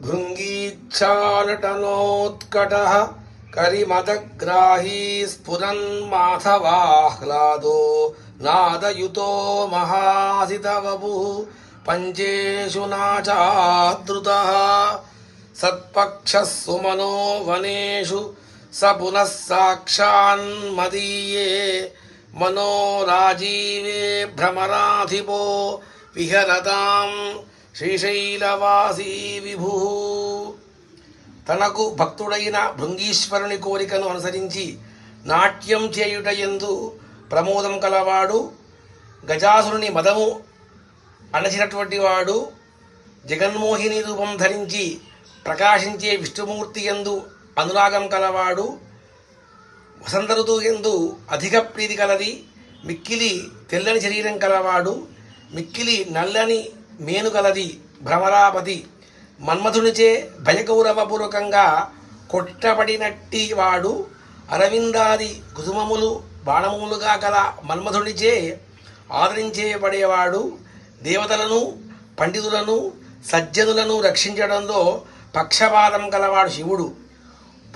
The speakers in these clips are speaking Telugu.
భృంగీచ్ఛాలటనోత్కటः కరిమదగ్రాహీ స్ఫురన్మాధవాహ్లాదో నాదయుతో మహాసితవపు పంచేషు నాచాదృతः సత్పక్షः సుమనో వనేషు స పునః సాక్షాన్మదీయే మనో రాజీవే భ్రమరాధిపో విహరతాం శ్రీశైలవాసీ విభు. తనకు భక్తుడైన భృంగీశ్వరుని కోరికను అనుసరించి నాట్యం చేయుట ఎందు ప్రమోదం కలవాడు గజాసురుని మదము అణచినటువంటి వాడు జగన్మోహిని రూపం ధరించి ప్రకాశించే విష్ణుమూర్తి ఎందు అనురాగం కలవాడు వసంత ఋతువు ఎందు అధిక ప్రీతి కలది మిక్కిలి తెల్లని శరీరం కలవాడు మిక్కిలి నల్లని మేనుగలది భ్రమరాపతి మన్మధునిచే భయగౌరవపూర్వకంగా కొట్టబడినట్టి వాడు అరవిందాది కుసుమములు బాణములుగా గల మన్మధునిచే ఆదరించేబడేవాడు దేవతలను పండితులను సజ్జనులను రక్షించడంలో పక్షపాతం గలవాడు శివుడు.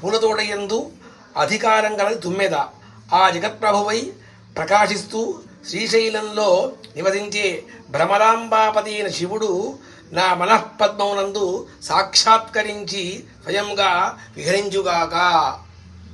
పూలతోటయందు అధికారం గలది తుమ్మెద. ఆ జగత్ప్రభువై ప్రకాశిస్తూ శ్రీశైలంలో నివసించే భ్రమరాంబాపతి అయిన శివుడు నా మనఃపద్మమునందు సాక్షాత్కరించి స్వయంగా విహరించుగాక.